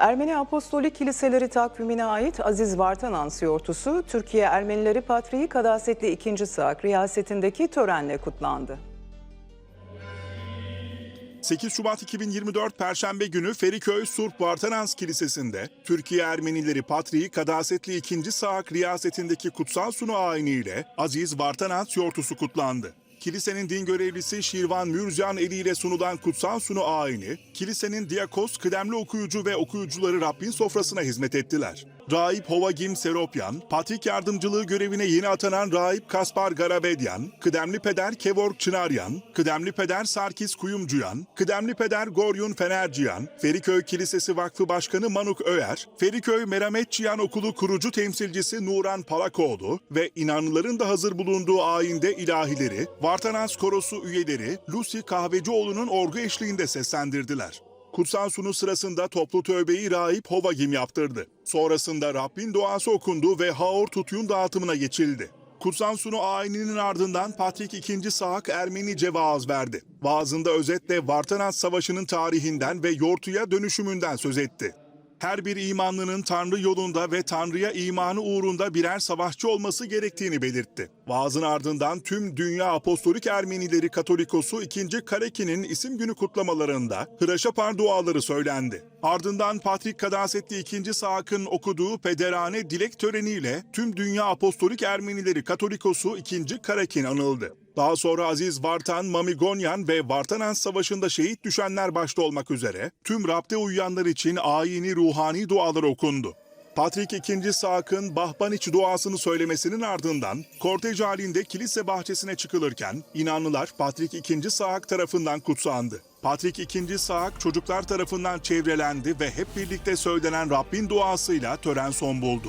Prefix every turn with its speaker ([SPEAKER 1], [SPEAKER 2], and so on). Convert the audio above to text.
[SPEAKER 1] Ermeni Apostolik Kiliseleri takvimine ait Aziz Vartanans yortusu, Türkiye Ermenileri Patriği Kadasetli 2. Sağ riyasetindeki törenle kutlandı.
[SPEAKER 2] 8 Şubat 2024 Perşembe günü Feriköy Surp Vartanans Kilisesi'nde Türkiye Ermenileri Patriği Kadasetli 2. Saak riyasetindeki kutsal sunu ayiniyle Aziz Vartanans yortusu kutlandı. Kilisenin din görevlisi Şirvan Mürcan eliyle sunulan kutsal sunu ayini, kilisenin diakos, kıdemli okuyucu ve okuyucuları Rabbin sofrasına hizmet ettiler. Rahip Hovagim Seropyan, Patrik yardımcılığı görevine yeni atanan Rahip Kaspar Garabedyan, kıdemli peder Kevork Çınaryan, kıdemli peder Sarkis Kuyumcuyan, kıdemli peder Goryun Fenerciyan, Feriköy Kilisesi Vakfı Başkanı Manuk Öer, Feriköy Merametçiyan Okulu kurucu temsilcisi Nuran Palakoğlu ve inanlıların da hazır bulunduğu ayinde ilahileri, Vartanans Korosu üyeleri Lucy Kahvecioğlu'nun orgu eşliğinde seslendirdiler. Kutsal sunu sırasında toplu tövbeyi rahip Hovagim yaptırdı. Sonrasında Rabbin duası okundu ve Haor Tutyun dağıtımına geçildi. Kutsal sunu ayininin ardından Patrik II. Sahak Ermenice vaaz verdi. Vaazında özetle Vartanas Savaşı'nın tarihinden ve yortuya dönüşümünden söz etti. Her bir imanlının Tanrı yolunda ve Tanrı'ya imanı uğrunda birer savaşçı olması gerektiğini belirtti. Vaazın ardından tüm Dünya Apostolik Ermenileri Katolikosu 2. Kareki'nin isim günü kutlamalarında Hıraşapar duaları söylendi. Ardından Patrik Kadasetli 2. Saak'ın okuduğu pederane dilek töreniyle tüm Dünya Apostolik Ermenileri Katolikosu 2. Karekin anıldı. Daha sonra Aziz Vartan, Mamigonyan ve Vartanans Savaşı'nda şehit düşenler başta olmak üzere tüm Rab'de uyuyanlar için ayini ruhani dualar okundu. Patrik II. Saak'ın Bahbaniç duasını söylemesinin ardından kortej halinde kilise bahçesine çıkılırken inanlılar Patrik II. Saak tarafından kutsandı. Patrik II. Saak çocuklar tarafından çevrelendi ve hep birlikte söylenen Rabbin duasıyla tören son buldu.